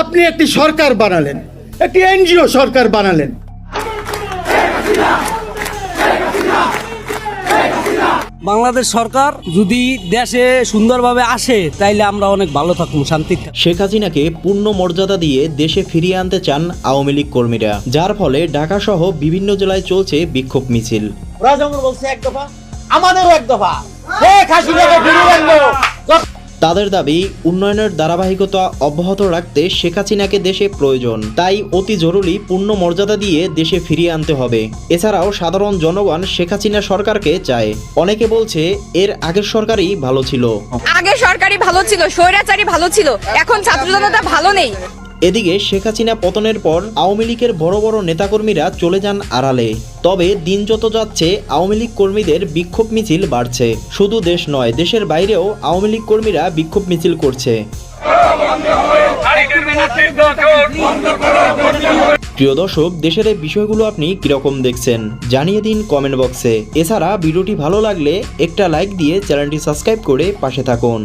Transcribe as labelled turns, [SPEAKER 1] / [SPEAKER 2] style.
[SPEAKER 1] আপনি একটি সরকার বানালেন একটি এনজিও সরকার বানালেন।
[SPEAKER 2] বাংলাদেশ সরকার যদি দেশে সুন্দরভাবে আসে তাইলে আমরা অনেক ভালো থাকব শান্তি
[SPEAKER 3] শেখ হাসিনাকে পূর্ণ মর্যাদা দিয়ে দেশে ফিরিয়ে আনতে চান আওয়ামী লীগ কর্মীরা যার ফলে ঢাকা সহ বিভিন্ন জেলায় চলছে বিক্ষোভ মিছিল।
[SPEAKER 4] রাজঙ্গল বলছে এক দফা আমাদেরও এক দফা। শেখ হাসিনাকে ফিরিয়ে
[SPEAKER 3] তাদের দাবি, উন্নয়নের ধারাবাহিকতা অব্যাহত রাখতে শেখ হাসিনাকে দেশে প্রয়োজন। তাই অতি জরুরি পূর্ণ মর্যাদা দিয়ে দেশে ফিরিয়ে আনতে হবে। এছাড়াও সাধারণ জনগণ শেখ হাসিনা সরকারকে চায়। অনেকে বলছে, এর আগের সরকারই ভালো ছিল।
[SPEAKER 5] আগে সরকারই ভালো ছিল, স্বৈরাচারী ভালো ছিল। এখন ছাত্র জনতা ভালো নেই।
[SPEAKER 3] এদিকে শেখ হাসিনা পতনের পর আওয়ামী লীগের বড় বড় নেতাকর্মীরা চলে যান আড়ালে। তবে দিন যত যাচ্ছে, আওয়ামী লীগ কর্মীদের বিক্ষোভ মিছিল বাড়ছে। শুধু দেশ নয়, দেশের বাইরেও আওয়ামী লীগ কর্মীরা বিক্ষোভ মিছিল করছে। প্রিয় দর্শক, দেশের এই বিষয়গুলো আপনি কীরকম দেখছেন, জানিয়ে দিন কমেন্ট বক্সে। এছাড়া ভিডিওটি ভালো লাগলে একটা লাইক দিয়ে চ্যানেলটি সাবস্ক্রাইব করে পাশে থাকুন।